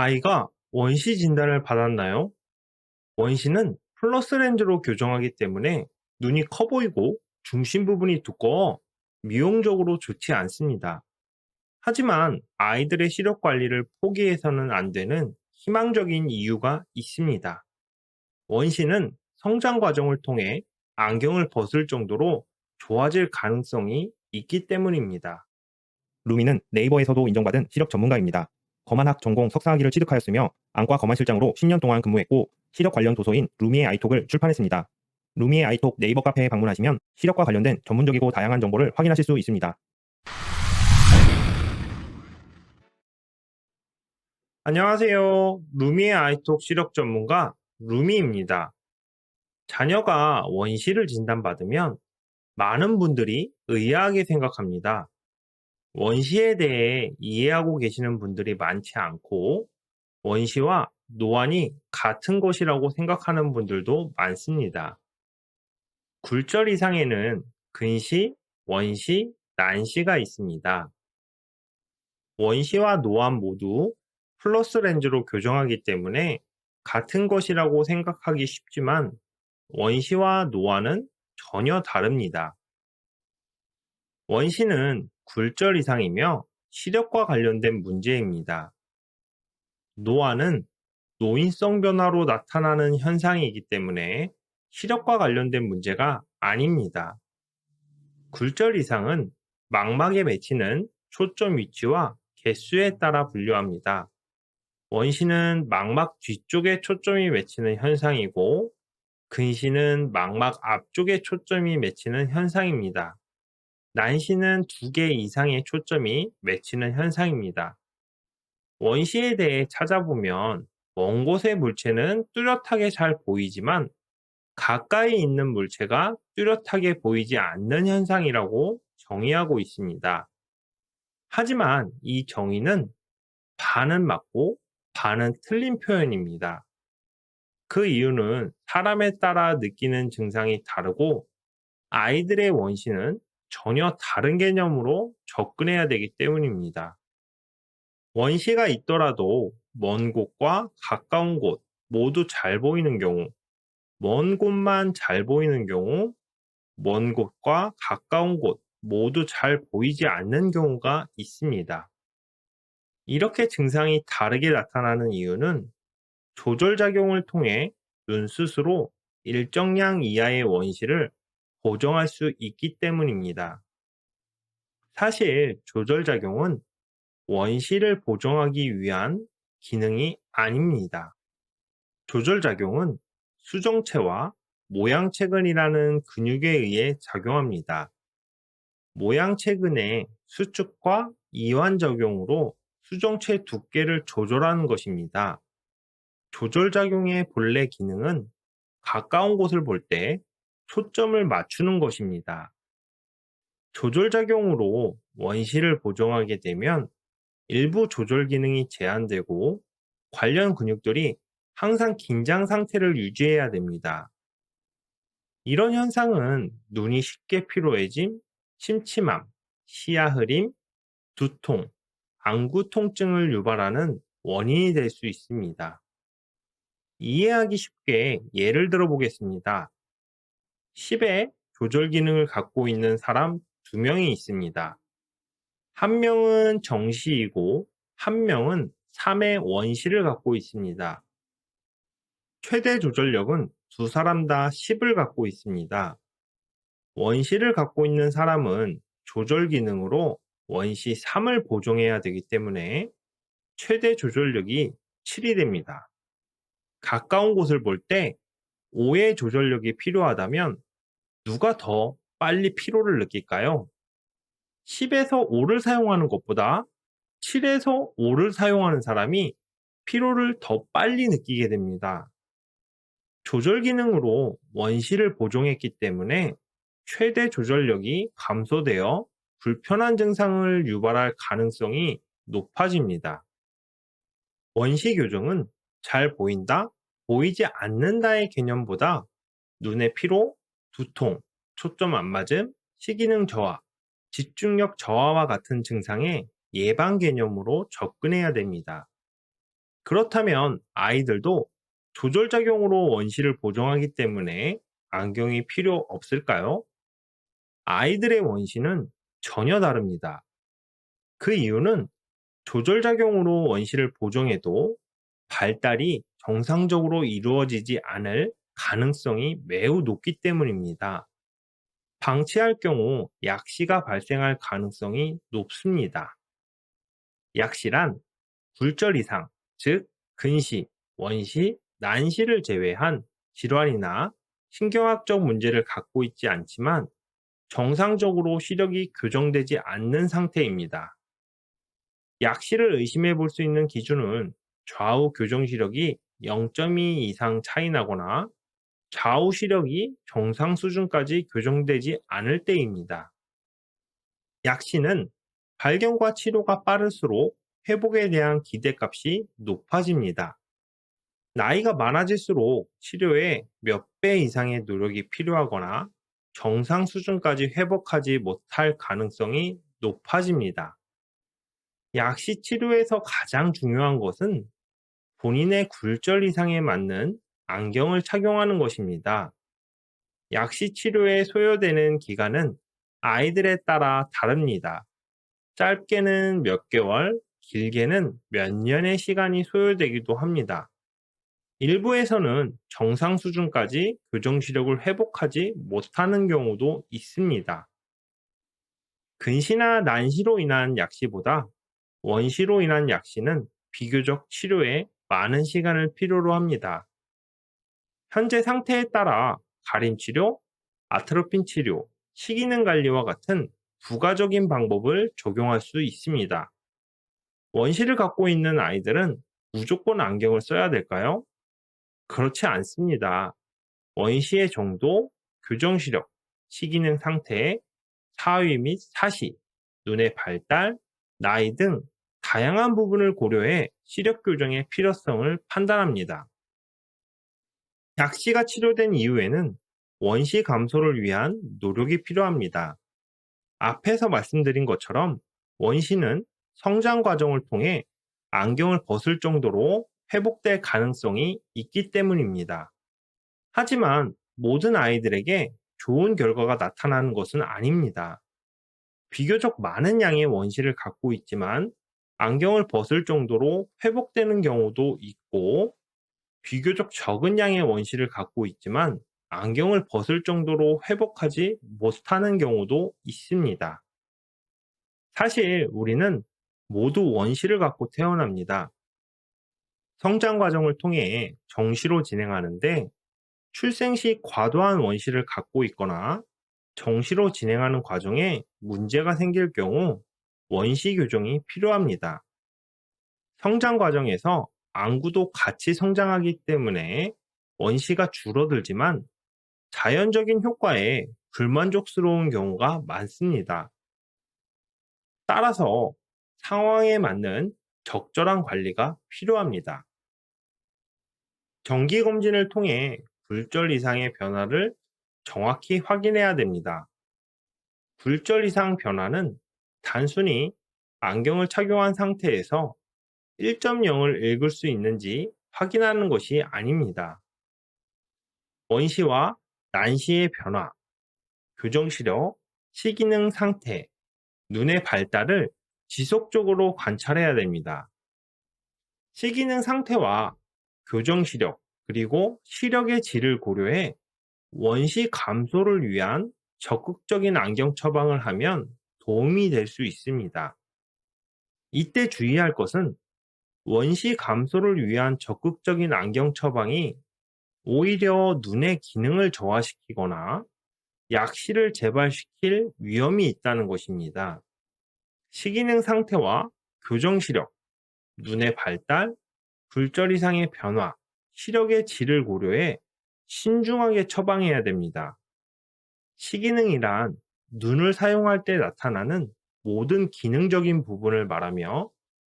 아이가 원시 진단을 받았나요? 원시는 플러스 렌즈로 교정하기 때문에 눈이 커 보이고 중심 부분이 두꺼워 미용적으로 좋지 않습니다. 하지만 아이들의 시력 관리를 포기해서는 안 되는 희망적인 이유가 있습니다. 원시는 성장 과정을 통해 안경을 벗을 정도로 좋아질 가능성이 있기 때문입니다. 루미는 네이버에서도 인정받은 시력 전문가입니다. 검안학 전공 석사학위를 취득하였으며 안과 검안실장으로 10년 동안 근무했고 시력 관련 도서인 루미의 아이톡을 출판했습니다. 루미의 아이톡 네이버 카페에 방문하시면 시력과 관련된 전문적이고 다양한 정보를 확인하실 수 있습니다. 안녕하세요. 루미의 아이톡 시력 전문가 루미입니다. 자녀가 원시를 진단받으면 많은 분들이 의아하게 생각합니다. 원시에 대해 이해하고 계시는 분들이 많지 않고 원시와 노안이 같은 것이라고 생각하는 분들도 많습니다. 굴절 이상에는 근시, 원시, 난시가 있습니다. 원시와 노안 모두 플러스 렌즈로 교정하기 때문에 같은 것이라고 생각하기 쉽지만 원시와 노안은 전혀 다릅니다. 원시는 굴절 이상이며 시력과 관련된 문제입니다. 노안은 노인성 변화로 나타나는 현상이기 때문에 시력과 관련된 문제가 아닙니다. 굴절 이상은 망막에 맺히는 초점 위치와 개수에 따라 분류합니다. 원시는 망막 뒤쪽에 초점이 맺히는 현상이고 근시는 망막 앞쪽에 초점이 맺히는 현상입니다. 난시는 두 개 이상의 초점이 맺히는 현상입니다. 원시에 대해 찾아보면 먼 곳의 물체는 뚜렷하게 잘 보이지만 가까이 있는 물체가 뚜렷하게 보이지 않는 현상이라고 정의하고 있습니다. 하지만 이 정의는 반은 맞고 반은 틀린 표현입니다. 그 이유는 사람에 따라 느끼는 증상이 다르고 아이들의 원시는 전혀 다른 개념으로 접근해야 되기 때문입니다. 원시가 있더라도 먼 곳과 가까운 곳 모두 잘 보이는 경우, 먼 곳만 잘 보이는 경우, 먼 곳과 가까운 곳 모두 잘 보이지 않는 경우가 있습니다. 이렇게 증상이 다르게 나타나는 이유는 조절작용을 통해 눈 스스로 일정량 이하의 원시를 보정할 수 있기 때문입니다. 사실 조절작용은 원시를 보정하기 위한 기능이 아닙니다. 조절작용은 수정체와 모양체근이라는 근육에 의해 작용합니다. 모양체근의 수축과 이완작용으로 수정체 두께를 조절하는 것입니다. 조절작용의 본래 기능은 가까운 곳을 볼 때 초점을 맞추는 것입니다. 조절작용으로 원시를 보정하게 되면 일부 조절 기능이 제한되고 관련 근육들이 항상 긴장 상태를 유지해야 됩니다. 이런 현상은 눈이 쉽게 피로해짐, 침침함, 시야 흐림, 두통, 안구 통증을 유발하는 원인이 될 수 있습니다. 이해하기 쉽게 예를 들어 보겠습니다. 10의 조절 기능을 갖고 있는 사람 2명이 있습니다. 한 명은 정시이고 한 명은 3의 원시를 갖고 있습니다. 최대 조절력은 두 사람 다 10을 갖고 있습니다. 원시를 갖고 있는 사람은 조절 기능으로 원시 3을 보정해야 되기 때문에 최대 조절력이 7이 됩니다. 가까운 곳을 볼 때 5의 조절력이 필요하다면 누가 더 빨리 피로를 느낄까요? 10에서 5를 사용하는 것보다 7에서 5를 사용하는 사람이 피로를 더 빨리 느끼게 됩니다. 조절 기능으로 원시를 보정했기 때문에 최대 조절력이 감소되어 불편한 증상을 유발할 가능성이 높아집니다. 원시 교정은 잘 보인다, 보이지 않는다의 개념보다 눈의 피로, 두통, 초점 안 맞음, 시기능 저하, 집중력 저하와 같은 증상의 예방 개념으로 접근해야 됩니다. 그렇다면 아이들도 조절작용으로 원시를 보정하기 때문에 안경이 필요 없을까요? 아이들의 원시는 전혀 다릅니다. 그 이유는 조절작용으로 원시를 보정해도 발달이 정상적으로 이루어지지 않을 가능성이 매우 높기 때문입니다. 방치할 경우 약시가 발생할 가능성이 높습니다. 약시란 굴절 이상, 즉 근시, 원시, 난시를 제외한 질환이나 신경학적 문제를 갖고 있지 않지만 정상적으로 시력이 교정되지 않는 상태입니다. 약시를 의심해 볼 수 있는 기준은 좌우 교정 시력이 0.2 이상 차이 나거나 좌우 시력이 정상 수준까지 교정되지 않을 때입니다. 약시는 발견과 치료가 빠를수록 회복에 대한 기대값이 높아집니다. 나이가 많아질수록 치료에 몇 배 이상의 노력이 필요하거나 정상 수준까지 회복하지 못할 가능성이 높아집니다. 약시 치료에서 가장 중요한 것은 본인의 굴절 이상에 맞는 안경을 착용하는 것입니다. 약시 치료에 소요되는 기간은 아이들에 따라 다릅니다. 짧게는 몇 개월, 길게는 몇 년의 시간이 소요되기도 합니다. 일부에서는 정상 수준까지 교정 시력을 회복하지 못하는 경우도 있습니다. 근시나 난시로 인한 약시보다 원시로 인한 약시는 비교적 치료에 많은 시간을 필요로 합니다. 현재 상태에 따라 가림 치료, 아트로핀 치료, 식이능 관리와 같은 부가적인 방법을 적용할 수 있습니다. 원시를 갖고 있는 아이들은 무조건 안경을 써야 될까요? 그렇지 않습니다. 원시의 정도, 교정 시력, 식이능 상태, 사위 및 사시, 눈의 발달, 나이 등 다양한 부분을 고려해 시력 교정의 필요성을 판단합니다. 약시가 치료된 이후에는 원시 감소를 위한 노력이 필요합니다. 앞에서 말씀드린 것처럼 원시는 성장 과정을 통해 안경을 벗을 정도로 회복될 가능성이 있기 때문입니다. 하지만 모든 아이들에게 좋은 결과가 나타나는 것은 아닙니다. 비교적 많은 양의 원시를 갖고 있지만 안경을 벗을 정도로 회복되는 경우도 있고 비교적 적은 양의 원시를 갖고 있지만 안경을 벗을 정도로 회복하지 못하는 경우도 있습니다. 사실 우리는 모두 원시를 갖고 태어납니다. 성장 과정을 통해 정시로 진행하는데 출생 시 과도한 원시를 갖고 있거나 정시로 진행하는 과정에 문제가 생길 경우 원시 교정이 필요합니다. 성장 과정에서 안구도 같이 성장하기 때문에 원시가 줄어들지만 자연적인 효과에 불만족스러운 경우가 많습니다. 따라서 상황에 맞는 적절한 관리가 필요합니다. 정기 검진을 통해 굴절 이상의 변화를 정확히 확인해야 됩니다. 굴절 이상 변화는 단순히 안경을 착용한 상태에서 1.0을 읽을 수 있는지 확인하는 것이 아닙니다. 원시와 난시의 변화, 교정 시력, 시기능 상태, 눈의 발달을 지속적으로 관찰해야 됩니다. 시기능 상태와 교정 시력, 그리고 시력의 질을 고려해 원시 감소를 위한 적극적인 안경 처방을 하면 도움이 될 수 있습니다. 이때 주의할 것은 원시 감소를 위한 적극적인 안경 처방이 오히려 눈의 기능을 저하시키거나 약시를 재발시킬 위험이 있다는 것입니다. 시기능 상태와 교정 시력, 눈의 발달, 굴절 이상의 변화, 시력의 질을 고려해 신중하게 처방해야 됩니다. 시기능이란 눈을 사용할 때 나타나는 모든 기능적인 부분을 말하며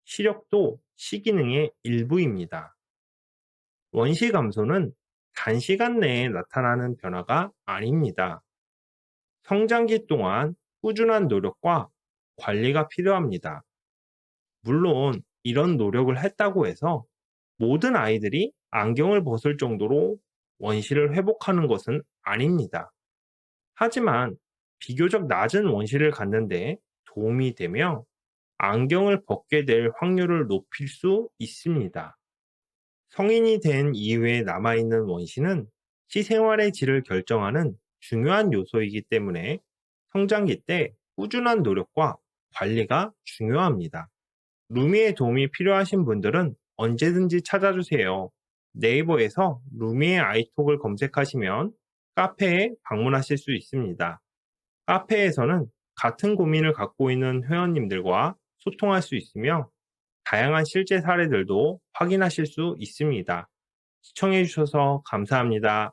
시력도 시기능의 일부입니다. 원시 감소는 단시간 내에 나타나는 변화가 아닙니다. 성장기 동안 꾸준한 노력과 관리가 필요합니다. 물론 이런 노력을 했다고 해서 모든 아이들이 안경을 벗을 정도로 원시를 회복하는 것은 아닙니다. 하지만 비교적 낮은 원시를 갖는데 도움이 되며 안경을 벗게 될 확률을 높일 수 있습니다. 성인이 된 이후에 남아있는 원시는 시생활의 질을 결정하는 중요한 요소이기 때문에 성장기 때 꾸준한 노력과 관리가 중요합니다. 루미의 도움이 필요하신 분들은 언제든지 찾아주세요. 네이버에서 루미의 아이톡을 검색하시면 카페에 방문하실 수 있습니다. 카페에서는 같은 고민을 갖고 있는 회원님들과 소통할 수 있으며 다양한 실제 사례들도 확인하실 수 있습니다. 시청해주셔서 감사합니다.